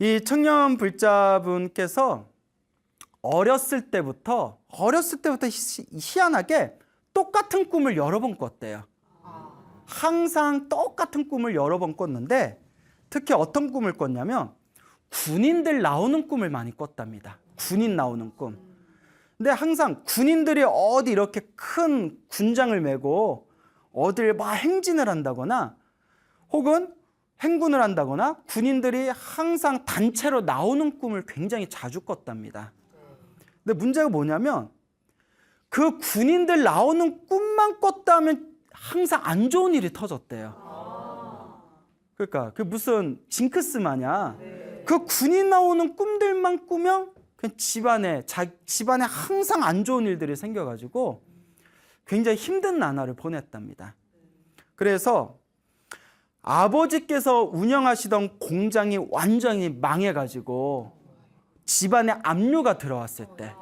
이 청년 불자분께서 어렸을 때부터 어렸을 때부터 희- 희한하게 똑같은 꿈을 여러 번 꿨대요. 항상 똑같은 꿈을 여러 번 꿨는데 특히 어떤 꿈을 꿨냐면 군인들 나오는 꿈을 많이 꿨답니다. 군인 나오는 꿈. 근데 항상 군인들이 어디 이렇게 큰 군장을 메고 어딜 막 행진을 한다거나 혹은 행군을 한다거나 군인들이 항상 단체로 나오는 꿈을 굉장히 자주 꿨답니다. 근데 문제가 뭐냐면 그 군인들 나오는 꿈만 꿨다 면 항상 안 좋은 일이 터졌대요. 그러니까 그 무슨 징크스 마냥 그 군인 나오는 꿈들만 꾸면 그냥 집안에 자, 집안에 항상 안 좋은 일들이 생겨가지고 굉장히 힘든 나날을 보냈답니다. 그래서 아버지께서 운영하시던 공장이 완전히 망해가지고 집안에 압류가 들어왔을 때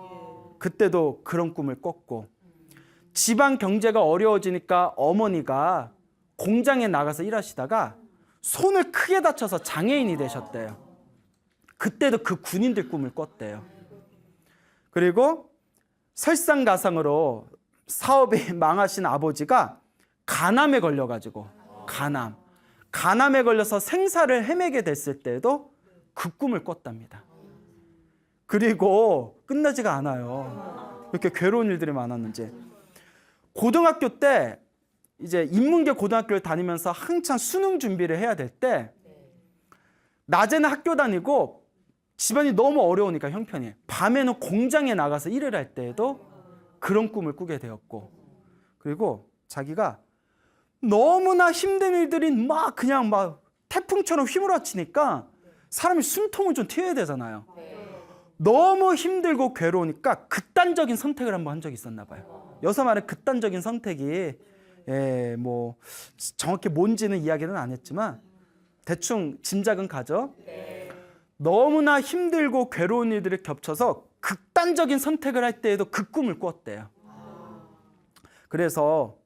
그때도 그런 꿈을 꿨고 집안 경제가 어려워지니까 어머니가 공장에 나가서 일하시다가 손을 크게 다쳐서 장애인이 되셨대요. 그때도 그 군인들 꿈을 꿨대요. 그리고 설상가상으로 사업이 망하신 아버지가 간암에 걸려가지고 간암 간암에 걸려서 생사를 헤매게 됐을 때도 그 꿈을 꿨답니다. 그리고 끝나지가 않아요. 이렇게 괴로운 일들이 많았는지 고등학교 때 이제 인문계 고등학교를 다니면서 한창 수능 준비를 해야 될 때 낮에는 학교 다니고 집안이 너무 어려우니까 형편이 밤에는 공장에 나가서 일을 할 때에도 그런 꿈을 꾸게 되었고 그리고 자기가 너무나 힘든 일들이 막 그냥 막 태풍처럼 휘몰아치니까 사람이 숨통을 좀 튀어야 되잖아요. 너무 힘들고 괴로우니까 극단적인 선택을 한번 한 적이 있었나 봐요. 여서 말은 극단적인 선택이 예, 뭐 정확히 뭔지는 이야기는 안 했지만 대충 짐작은 가죠. 너무나 힘들고 괴로운 일들이 겹쳐서 극단적인 선택을 할 때에도 그 꿈을 꿨대요. 그래서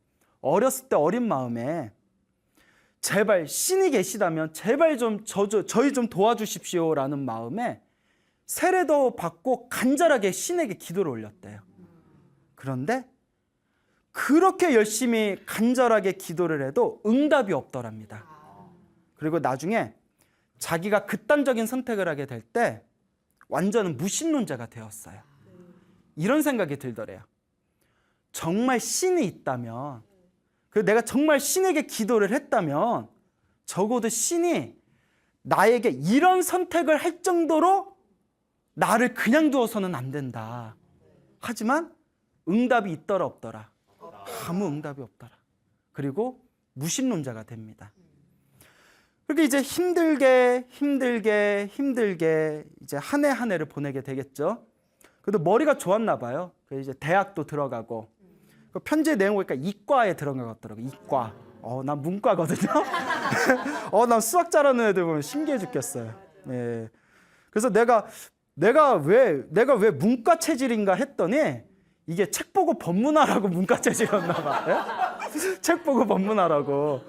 어렸을 때 어린 마음에 제발 신이 계시다면 제발 좀 저, 저, 저희 좀 도와주십시오라는 마음에 세례도 받고 간절하게 신에게 기도를 올렸대요. 그런데 그렇게 열심히 간절하게 기도를 해도 응답이 없더랍니다. 그리고 나중에 자기가 극단적인 선택을 하게 될 때 완전한 무신론자가 되었어요. 이런 생각이 들더래요. 정말 신이 있다면, 그 내가 정말 신에게 기도를 했다면 적어도 신이 나에게 이런 선택을 할 정도로 나를 그냥 두어서는 안 된다. 하지만 응답이 있더라 없더라. 아무 응답이 없더라. 그리고 무신론자가 됩니다. 그렇게 이제 힘들게 힘들게 힘들게 이제 한 해 한 해를 보내게 되겠죠. 그래도 머리가 좋았나 봐요. 그래서 이제 대학도 들어가고 그 편지의 내용 보니까 이과에 들어가더라고. 이과. 어, 난 문과거든요. 어, 난 수학 잘하는 애들 보면 신기해 죽겠어요. 예. 그래서 내가 내가 왜 내가 왜 문과 체질인가 했더니 이게 책 보고 법문하라고 문과 체질이었나 봐. 예? 책 보고 법문하라고.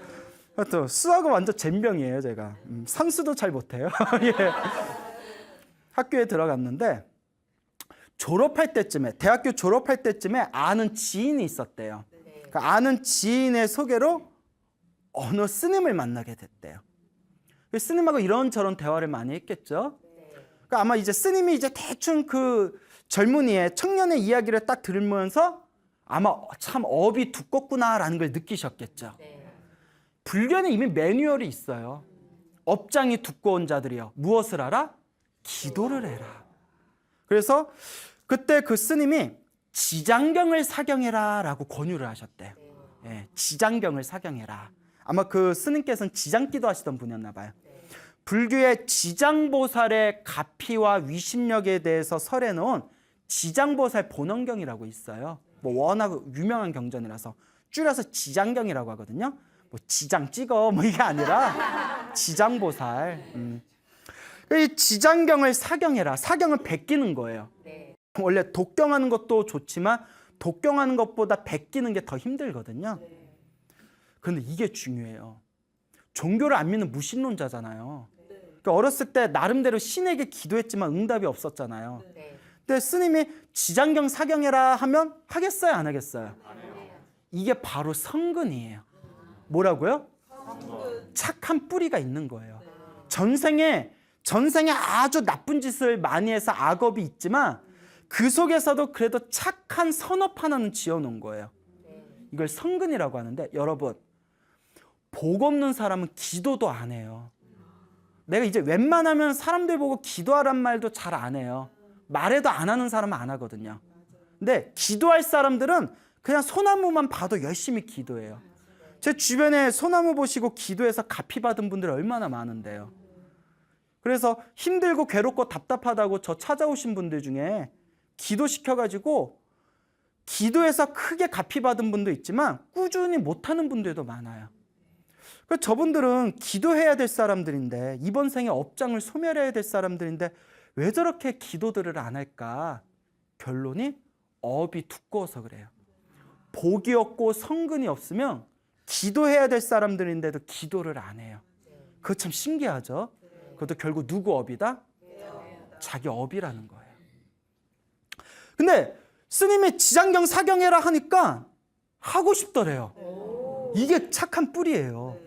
하여튼 수학은 완전 젬병이에요, 제가. 음, 산수도 잘 못해요. 예. 학교에 들어갔는데 졸업할 때쯤에 대학교 졸업할 때쯤에 아는 지인이 있었대요. 그 아는 지인의 소개로 어느 스님을 만나게 됐대요. 그 스님하고 이런저런 대화를 많이 했겠죠. 그러니까 아마 이제 스님이 이제 대충 그 젊은이의 청년의 이야기를 딱 들으면서 아마 참 업이 두껍구나라는 걸 느끼셨겠죠. 불교는 이미 매뉴얼이 있어요. 업장이 두꺼운 자들이요. 무엇을 하라? 기도를 해라. 그래서 그때 그 스님이 지장경을 사경해라 라고 권유를 하셨대요. 예, 지장경을 사경해라. 아마 그 스님께서는 지장기도 하시던 분이었나 봐요. 불교의 지장보살의 가피와 위심력에 대해서 설해 놓은 지장보살 본원경이라고 있어요. 뭐 워낙 유명한 경전이라서 줄여서 지장경이라고 하거든요. 뭐 지장 찍어 뭐 이게 아니라 지장보살. 음. 이 지장경을 사경해라. 사경은 베끼는 거예요. 원래 독경하는 것도 좋지만 독경하는 것보다 베끼는 게 더 힘들거든요. 그런데 이게 중요해요. 종교를 안 믿는 무신론자잖아요. 그러니까 어렸을 때 나름대로 신에게 기도했지만 응답이 없었잖아요. 네. 근데 스님이 지장경 사경해라 하면 하겠어요, 안 하겠어요? 이게 바로 성근이에요. 뭐라고요? 착한 뿌리가 있는 거예요. 전생에 전생에 아주 나쁜 짓을 많이 해서 악업이 있지만 그 속에서도 그래도 착한 선업 하나는 지어놓은 거예요. 이걸 성근이라고 하는데 여러분 복 없는 사람은 기도도 안 해요. 내가 이제 웬만하면 사람들 보고 기도하란 말도 잘 안 해요. 말해도 안 하는 사람은 안 하거든요. 근데 기도할 사람들은 그냥 소나무만 봐도 열심히 기도해요. 제 주변에 소나무 보시고 기도해서 갚이 받은 분들 얼마나 많은데요. 그래서 힘들고 괴롭고 답답하다고 저 찾아오신 분들 중에 기도시켜가지고 기도해서 크게 갚이 받은 분도 있지만 꾸준히 못하는 분들도 많아요. 그 저분들은 기도해야 될 사람들인데 이번 생에 업장을 소멸해야 될 사람들인데 왜 저렇게 기도들을 안 할까? 결론이 업이 두꺼워서 그래요. 복이 없고 성근이 없으면 기도해야 될 사람들인데도 기도를 안 해요. 그거 참 신기하죠? 그것도 결국 누구 업이다? 자기 업이라는 거예요. 근데 스님이 지장경 사경해라 하니까 하고 싶더래요. 이게 착한 뿌리예요.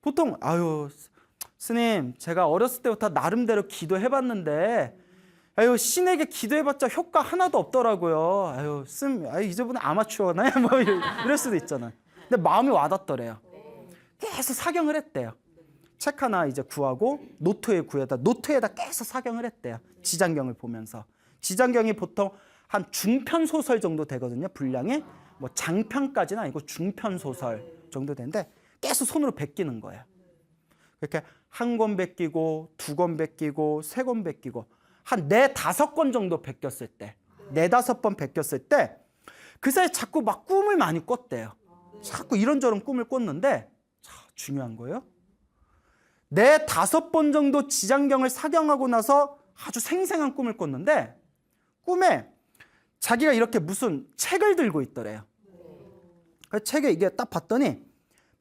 보통 아유 스님 제가 어렸을 때부터 나름대로 기도해봤는데 아유 신에게 기도해봤자 효과 하나도 없더라고요. 아유 씀 아유 이제부터 아마추어나 뭐 이럴 수도 있잖아요. 근데 마음이 와닿더래요. 계속 사경을 했대요. 책 하나 이제 구하고 노트에 구해다 노트에다 계속 사경을 했대요. 지장경을 보면서 지장경이 보통 한 중편 소설 정도 되거든요. 분량이 뭐 장편까지는 아니고 중편 소설 정도 되는데 계속 손으로 베끼는 거예요. 이렇게 한 권 베끼고 두 권 베끼고 세 권 베끼고 한 네 다섯 권 정도 베꼈을 때, 네 다섯 번 베꼈을 때 그 사이 에 자꾸 막 꿈을 많이 꿨대요. 자꾸 이런저런 꿈을 꿨는데 자, 중요한 거예요. 네 다섯 번 정도 지장경을 사경하고 나서 아주 생생한 꿈을 꿨는데 꿈에 자기가 이렇게 무슨 책을 들고 있더래요. 그 책에 이게 딱 봤더니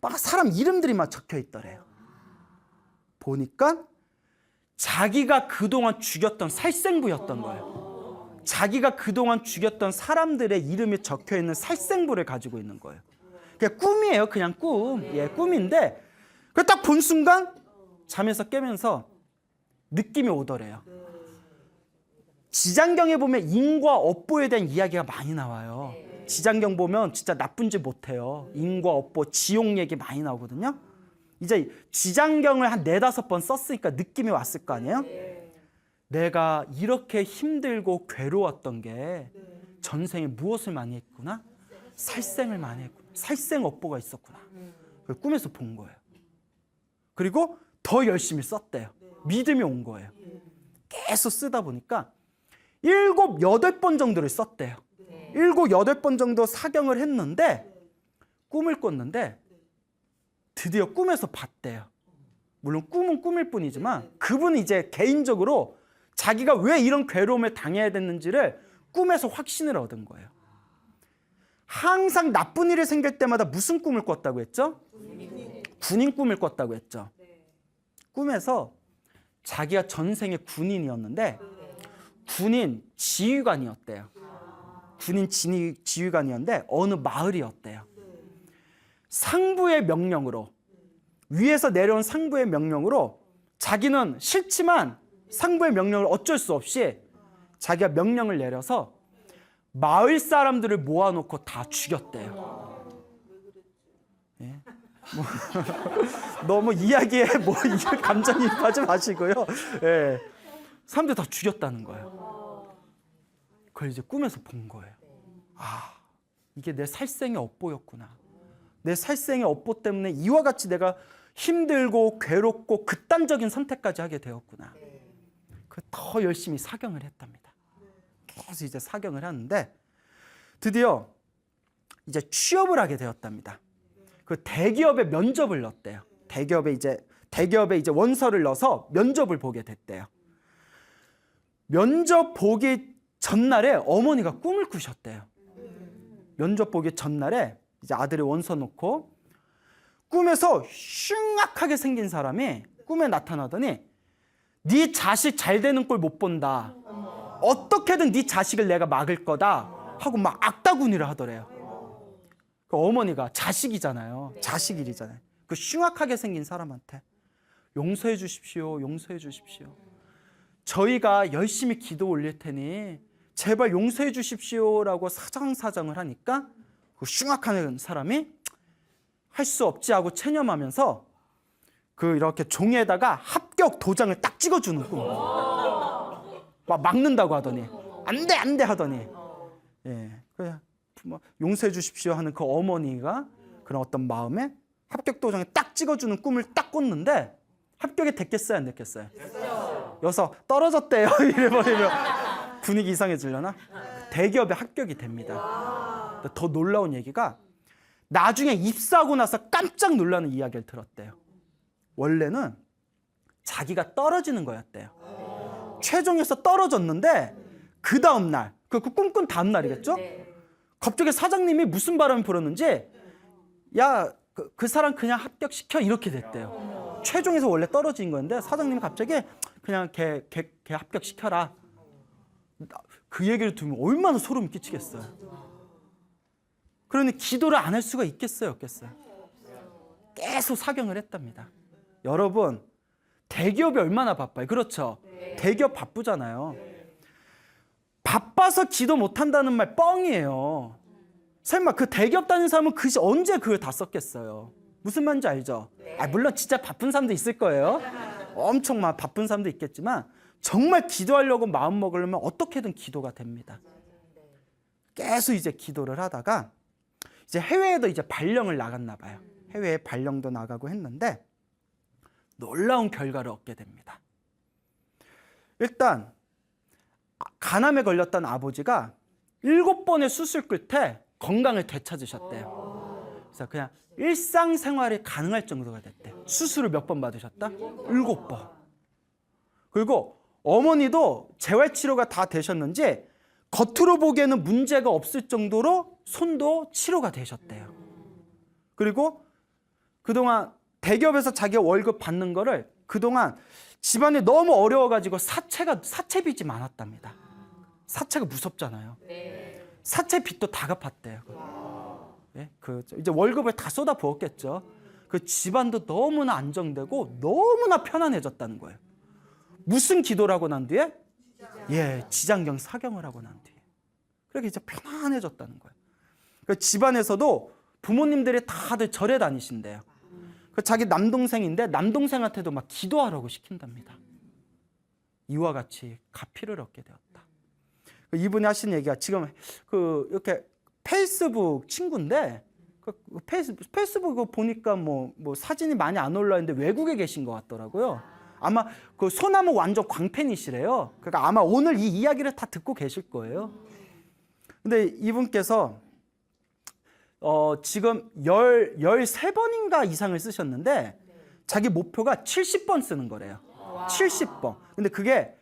막 사람 이름들이 막 적혀 있더래요. 보니까 자기가 그동안 죽였던 살생부였던 거예요. 자기가 그동안 죽였던 사람들의 이름이 적혀 있는 살생부를 가지고 있는 거예요. 그냥 꿈이에요. 그냥 꿈. 예, 꿈인데 그 딱 본 순간 잠에서 깨면서 느낌이 오더래요. 지장경에 보면 인과 업보에 대한 이야기가 많이 나와요. 지장경 보면 진짜 나쁜 짓 못해요. 인과 업보, 지옥 얘기 많이 나오거든요. 이제 지장경을 한 네다섯 번 썼으니까 느낌이 왔을 거 아니에요? 내가 이렇게 힘들고 괴로웠던 게 전생에 무엇을 많이 했구나? 살생을 많이 했구나. 살생 업보가 있었구나. 그걸 꿈에서 본 거예요. 그리고 더 열심히 썼대요. 믿음이 온 거예요. 계속 쓰다 보니까 일곱 여덟 번 정도를 썼대요. 일곱 여덟 번 정도 사경을 했는데 꿈을 꿨는데 드디어 꿈에서 봤대요. 물론 꿈은 꿈일 뿐이지만 그분은 이제 개인적으로 자기가 왜 이런 괴로움을 당해야 됐는지를 꿈에서 확신을 얻은 거예요. 항상 나쁜 일이 생길 때마다 무슨 꿈을 꿨다고 했죠? 군인 꿈을 꿨다고 했죠. 꿈에서 자기가 전생에 군인이었는데 군인 지휘관이었대요. 군인 지휘, 지휘 관이었는데 어느 마을이었대요. 상부의 명령으로 위에서 내려온 상부의 명령으로 자기는 싫지만 상부의 명령을 어쩔 수 없이 자기가 명령을 내려서 마을 사람들을 모아놓고 다 죽였대요. 예? 뭐 너무 이야기에 뭐 감정이입하지 마시고요. 예. 사람들 다 죽였다는 거예요. 그걸 이제 꿈에서 본 거예요. 아, 이게 내 살생의 업보였구나. 내 살생의 업보 때문에 이와 같이 내가 힘들고 괴롭고 극단적인 선택까지 하게 되었구나. 그더 열심히 사경을 했답니다. 계속 이제 사경을 하는데 드디어 이제 취업을 하게 되었답니다. 그 대기업에 면접을 넣었대요. 대기업에 이제 대기업에 이제 원서를 넣어서 면접을 보게 됐대요. 면접 보기 전날에 어머니가 꿈을 꾸셨대요. 면접 보기 전날에 이제 아들이 원서 놓고 꿈에서 흉악하게 생긴 사람이 꿈에 나타나더니 네 자식 잘 되는 꼴 못 본다. 어떻게든 네 자식을 내가 막을 거다 하고 막 악다구니를 하더래요. 그 어머니가 자식이잖아요. 자식 일이잖아요. 그 흉악하게 생긴 사람한테 용서해 주십시오. 용서해 주십시오. 저희가 열심히 기도 올릴 테니 제발 용서해 주십시오라고 사정사정을 하니까 그 흉악한 사람이 할 수 없지 하고 체념하면서 그 이렇게 종이에다가 합격 도장을 딱 찍어주는 꿈. 막 막는다고 하더니 안 돼 안 돼 하더니 예 그래 뭐 용서해 주십시오 하는 그 어머니가 그런 어떤 마음에 합격 도장에 딱 찍어주는 꿈을 딱 꿨는데 합격이 됐겠어요 안 됐겠어요? 여기서 떨어졌대요 이래버리면 분위기 이상해지려나? 대기업에 합격이 됩니다. 더 놀라운 얘기가 나중에 입사하고 나서 깜짝 놀라는 이야기를 들었대요. 원래는 자기가 떨어지는 거였대요. 최종에서 떨어졌는데 그 다음 날, 그 꿈꾼 다음 날이겠죠? 갑자기 사장님이 무슨 바람이 불었는지 야, 그, 그 사람 그냥 합격시켜 이렇게 됐대요. 최종에서 원래 떨어진 건데 사장님이 갑자기 그냥 걔, 걔, 걔 합격시켜라. 나- 그 얘기를 들으면 얼마나 소름이 끼치겠어요. 그러니 기도를 안 할 수가 있겠어요, 없겠어요? 계속 사경을 했답니다. 여러분, 대기업이 얼마나 바빠요? 그렇죠? 대기업 바쁘잖아요. 바빠서 기도 못 한다는 말 뻥이에요. 설마 그 대기업 다니는 사람은 그 시- 언제 그걸 다 썼겠어요? 무슨 말인지 알죠? 아, 물론 진짜 바쁜 사람도 있을 거예요. 엄청 막 바쁜 사람도 있겠지만 정말 기도하려고 마음 먹으려면 어떻게든 기도가 됩니다. 계속 이제 기도를 하다가 이제 해외에도 이제 발령을 나갔나 봐요. 해외에 발령도 나가고 했는데 놀라운 결과를 얻게 됩니다. 일단 간암에 걸렸던 아버지가 일곱 번의 수술 끝에 건강을 되찾으셨대요. 그래서 그냥 일상생활이 가능할 정도가 됐대요. 수술을 몇 번 받으셨다? 일곱 번. 그리고 어머니도 재활치료가 다 되셨는지 겉으로 보기에는 문제가 없을 정도로 손도 치료가 되셨대요. 그리고 그동안 대기업에서 자기 월급 받는 거를 그동안 집안이 너무 어려워가지고 사채가 사채 빚이 많았답니다. 사채가 무섭잖아요. 사채 빚도 다 갚았대요. 예? 그 이제 월급을 다 쏟아 부었겠죠. 그 집안도 너무나 안정되고 너무나 편안해졌다는 거예요. 무슨 기도를 하고 난 뒤에? 예, 지장경 사경을 하고 난 뒤에. 그렇게 이제 편안해졌다는 거예요. 그 집안에서도 부모님들이 다들 절에 다니신대요. 그 자기 남동생인데 남동생한테도 막 기도하라고 시킨답니다. 이와 같이 가피를 얻게 되었다. 그 이분이 하신 얘기가 지금 그 이렇게 페이스북 친구인데 그 페이스, 페이스북 보니까 뭐, 뭐 사진이 많이 안 올라 있는데 외국에 계신 것 같더라고요. 아마 그 소나무 완전 광팬이시래요. 그러니까 아마 오늘 이 이야기를 다 듣고 계실 거예요. 근데 이분께서 어, 지금 열, 13번인가 이상을 쓰셨는데 자기 목표가 70번 쓰는 거래요. 70번. 근데 그게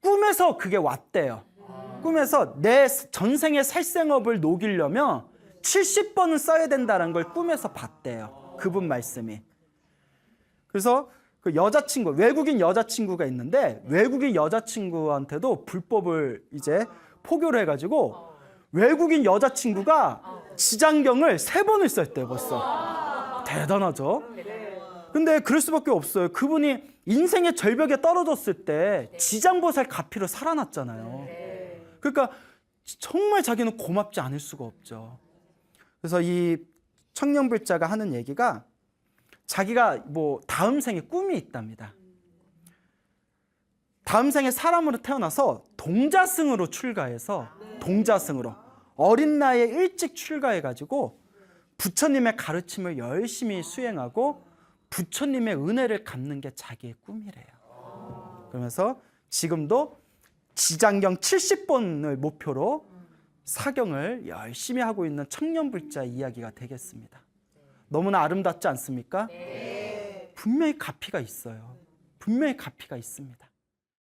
꿈에서 그게 왔대요. 꿈에서 내 전생의 살생업을 녹이려면 70번은 써야 된다는 걸 꿈에서 봤대요. 그분 말씀이. 그래서 그 여자친구, 외국인 여자친구가 있는데 외국인 여자친구한테도 불법을 이제 포교를 해가지고 외국인 여자친구가 지장경을 세 번을 썼대요 벌써. 대단하죠? 근데 그럴 수밖에 없어요. 그분이 인생의 절벽에 떨어졌을 때 지장보살 가피로 살아났잖아요. 그러니까 정말 자기는 고맙지 않을 수가 없죠. 그래서 이 청년불자가 하는 얘기가 자기가 뭐 다음 생에 꿈이 있답니다. 다음 생에 사람으로 태어나서 동자승으로 출가해서 동자승으로 어린 나이에 일찍 출가해 가지고 부처님의 가르침을 열심히 수행하고 부처님의 은혜를 갚는 게 자기의 꿈이래요. 그러면서 지금도 지장경 70번을 목표로 사경을 열심히 하고 있는 청년불자 이야기가 되겠습니다. 너무나 아름답지 않습니까? 분명히 가피가 있어요. 분명히 가피가 있습니다.